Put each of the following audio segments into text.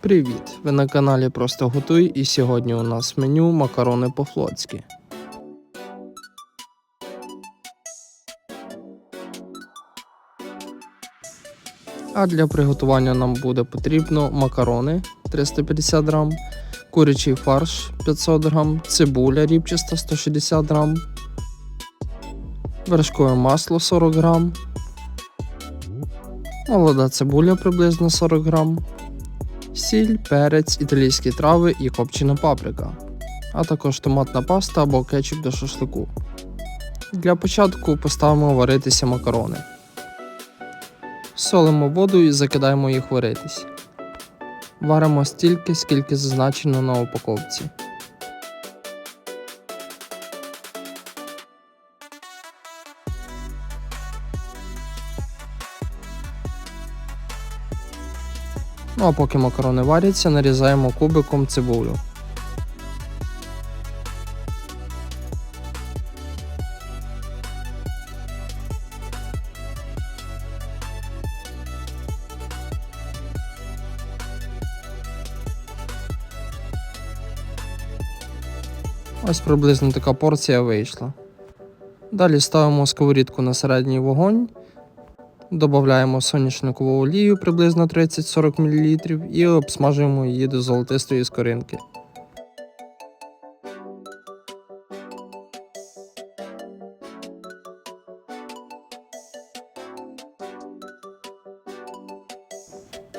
Привіт! Ви на каналі Просто Готуй і сьогодні у нас меню макарони по-флотськи. А для приготування нам буде потрібно макарони 350 грам, курячий фарш 500 грам, цибуля рібчаста 160 грам, вершкове масло 40 грам, молода цибуля приблизно 40 грам, сіль, перець, італійські трави і копчена паприка, а також томатна паста або кетчуп до шашлику. Для початку поставимо варитися макарони. Солимо воду і закидаємо їх варитись. Варимо стільки, скільки зазначено на упаковці. Ну а поки макарони варяться, нарізаємо кубиком цибулю. Ось приблизно така порція вийшла. Далі ставимо сковорідку на середній вогонь, додаємо соняшникову олію приблизно 30-40 мл і обсмажуємо її до золотистої скоринки.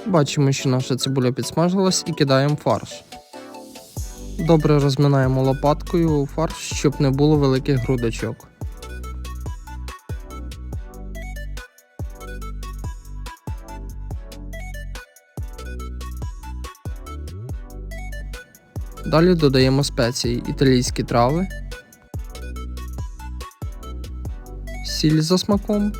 Бачимо, що наша цибуля підсмажилась і кидаємо фарш. Добре розминаємо лопаткою фарш, щоб не було великих грудочок. Далі додаємо спеції італійські трави, сіль за смаком,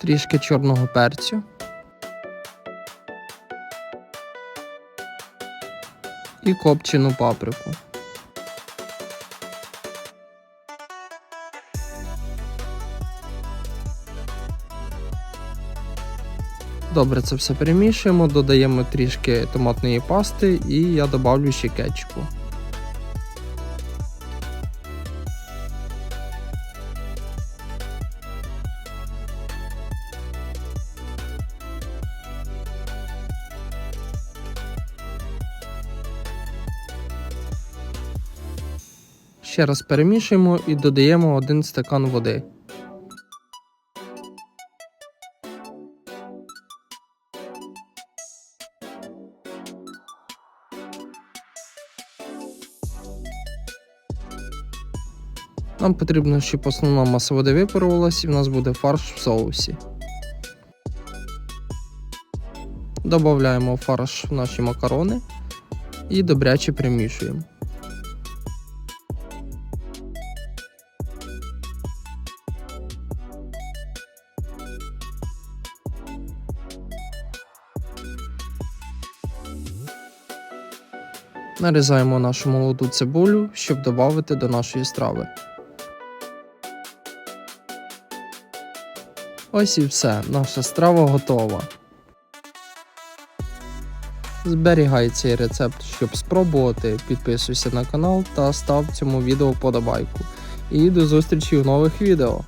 трішки чорного перцю. І копчену паприку. Добре, це все перемішуємо, додаємо трішки томатної пасти і я добавлю ще кетчупу. Ще раз перемішуємо і додаємо один стакан води. Нам потрібно, щоб основна маса води випарувалась і в нас буде фарш в соусі. Додаємо фарш в наші макарони і добряче примішуємо. Нарізаємо нашу молоду цибулю, щоб додати до нашої страви. Ось і все, наша страва готова. Зберігай цей рецепт, щоб спробувати. Підписуйся на канал та став цьому відео вподобайку. І до зустрічі в нових відео.